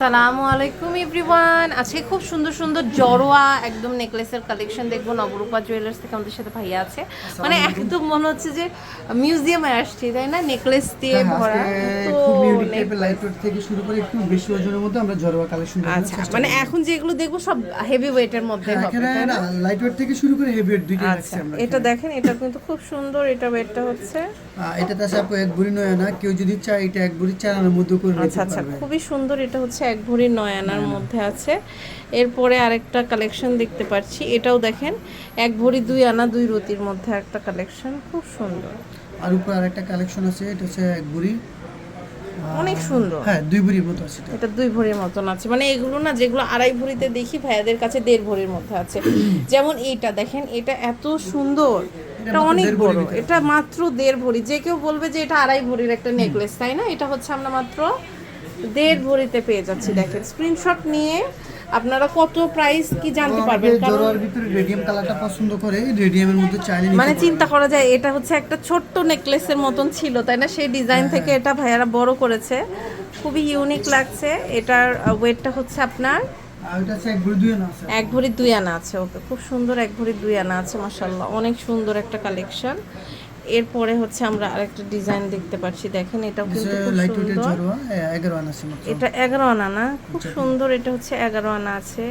সালামু আলাইকুম এভরিওয়ান। আজকে খুব সুন্দর সুন্দর জড়োয়া একদম নেকলেসের কালেকশন দেখব নবরূপা জুয়েলার্স থেকে আমাদের সাথে ভাইয়া আছে। মানে একদম মনে হচ্ছে যে মিউজিয়ামে আসছি তাই না? নেকলেস দিয়ে হ্যাঁ, ভরা। থেকে শুরু করে একটু বেশি ওজনের মধ্যে আমরা জরোয়া কালেকশন আচ্ছা মানে এখন যেগুলো দেখব সব হেভি ওয়েটের মধ্যে হবে না? লাইট ওয়েট থেকে শুরু করে হেভি ওয়েট আচ্ছা আমরা এটা দেখেন এটা কিন্তু খুব সুন্দর এটা ওয়েটটা হচ্ছে। এটাতে আছে এক ভরি নয় না কেউ যদি চায় এটা এক ভরি চার আনার মধ্যে করে আচ্ছা নিতে আচ্ছা খুবই সুন্দর এটা হচ্ছে এক ভরি নয় আনার মধ্যে আছে। এরপরে আরেকটা কালেকশন দেখতে পাচ্ছি। এটাও দেখেন এক ভরি দুই আনা দুই রতির মধ্যে একটা কালেকশন খুব সুন্দর। আর উপর আরেকটা কালেকশন আছে এটা হচ্ছে এক ভরি। অনেক সুন্দর। হ্যাঁ দুই ভরির মতো আছে এটা। দুই ভরির মতন আছে। মানে এগুলো না যেগুলো আড়াই ভরিতে দেখি ভাইয়াদের কাছে দেড় ভরির মধ্যে আছে। যেমন এইটা দেখেন এটা এত সুন্দর। এটা অনেক বড়। এটা মাত্র দেড় ভরি। যে কেউ বলবে যে এটা আড়াই ভরির একটা নেকলেস তাই না? এটা হচ্ছে আমরা মাত্র দেড় ভরিতে পেয়ে যাচ্ছি দেখেন। স্ক্রিনশট নিয়ে আপনারা কত প্রাইস কি জানতে পারবেন? জরোয়ার ভিতরে রেডিয়াম কালারটা পছন্দ করে রেডিয়ামের মধ্যে চাইলে মানে চিন্তা করা যায় এটা হচ্ছে একটা ছোট্ট নেকলেসের মতন ছিল তাই না? সেই ডিজাইন হ্যাঁ। থেকে এটা ভাইয়ারা বড় করেছে। খুবই ইউনিক লাগছে। এটার ওয়েটটা হচ্ছে আপনার আর এটা হচ্ছে এক ভরি দুই আনা আছে। এক ভরি দুই আনা আছে ওকে। খুব সুন্দর এক ভরি দুই আনা আছে মাসাল্লাহ অনেক সুন্দর একটা কালেকশন এরপরে হচ্ছে আমরা আরেকটা ডিজাইন দেখতে পাচ্ছি। দেখেন এটাও কিন্তু খুব সুন্দর। এটা এগারো আনা না? খুব সুন্দর এটা হচ্ছে এগারো আনা আছে।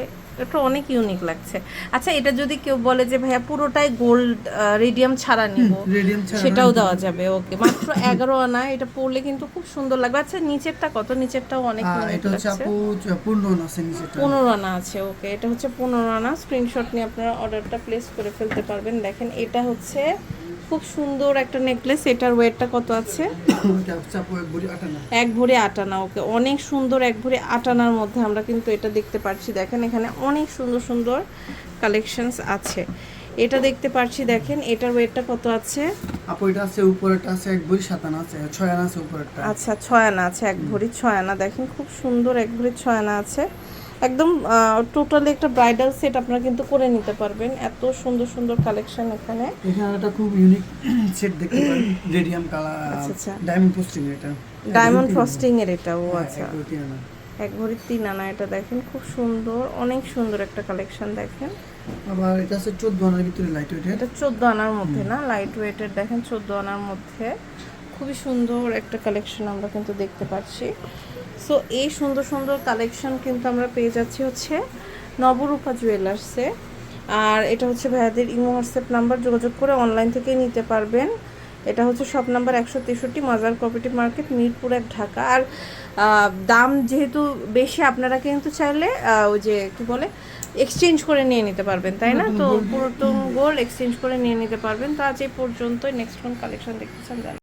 এটা অনেক ইউনিক লাগছে। আচ্ছা এটা যদি কেউ বলে যে ভাইয়া পুরোটাই গোল্ড রেডিয়াম ছাড়া নিব সেটাও দেওয়া যাবে ওকে মাত্র এগারো আনা এটা পরলে কিন্তু খুব সুন্দর লাগবে। আচ্ছা নিচেরটা কত? নিচেরটাও অনেক ইউনিক এটা হচ্ছে লাগছে। পনেরো আনা আছে ওকে এটা হচ্ছে পনেরো আনা। স্ক্রিনশট নিয়ে আপনারা অর্ডারটা প্লেস করে ফেলতে পারবেন। দেখেন এটা হচ্ছে খুব সুন্দর একটা নেকলেস এটার ওয়েটটা কত আছে? এক ভরি আট আনা আটানা ওকে। অনেক সুন্দর এক ভরি আটানার মধ্যে আমরা কিন্তু এটা দেখতে পাচ্ছি। দেখেন এখানে অনেক সুন্দর সুন্দর কালেকশনস আছে। এটা দেখতে পাচ্ছি দেখেন এটার ওয়েটটা কত আছে? আপু এটা আছে উপরেরটা আছে এক ভরি সাত আনা আছে ছয় আনা আছে উপরেরটা। আচ্ছা ছয় আনা আছে এক ভরি ছয় আনা দেখেন খুব সুন্দর এক ভরি ছয় আনা আছে। একদম টোটালি একটা ব্রাইডাল সেট আপনারা কিন্তু করে নিতে পারবেন। এত সুন্দর সুন্দর কালেকশন এখানে। এখানে একটা খুব ইউনিক সেট দেখতে পারেন। রেডিয়াম কালার আচ্ছা। ডায়মন্ড পোস্টিং এটা। ডায়মন্ড ফ্রস্টিং এর এটাও হ্যাঁ, আচ্ছা। এক ভরি তিন আনা। এটা দেখেন খুব সুন্দর অনেক সুন্দর একটা কালেকশন দেখেন। আবার এটা আছে চোদ্দ আনার ভিতরে লাইট ওয়েটের এটা চোদ্দ আনার মধ্যে না? লাইট ওয়েটের দেখেন চোদ্দ আনার মধ্যে। খুবই সুন্দর একটা কালেকশন আমরা কিন্তু দেখতে পাচ্ছি। সো এই সুন্দর সুন্দর কালেকশন কিন্তু আমরা পেয়ে যাচ্ছি হচ্ছে নবরূপা জুয়েলার্সে আর এটা হচ্ছে ভাইয়াদের ইমো হোয়াটসঅ্যাপ নাম্বার যোগাযোগ করে অনলাইন থেকে নিতে পারবেন। এটা হচ্ছে শপ নাম্বার একশো তেষট্টি মাজার কোঅপারেটিভ মার্কেট মিরপুর এক ঢাকা। আর দাম যেহেতু বেশি আপনারা কিন্তু চাইলে ওই যে কি বলে এক্সচেঞ্জ করে নিয়ে নিতে পারবেন তাই না? তো পুরাতন গোল্ড এক্সচেঞ্জ করে নিয়ে নিতে পারবেন। তো আজ এই পর্যন্ত নেক্সট কোন কালেকশন দেখতে চান।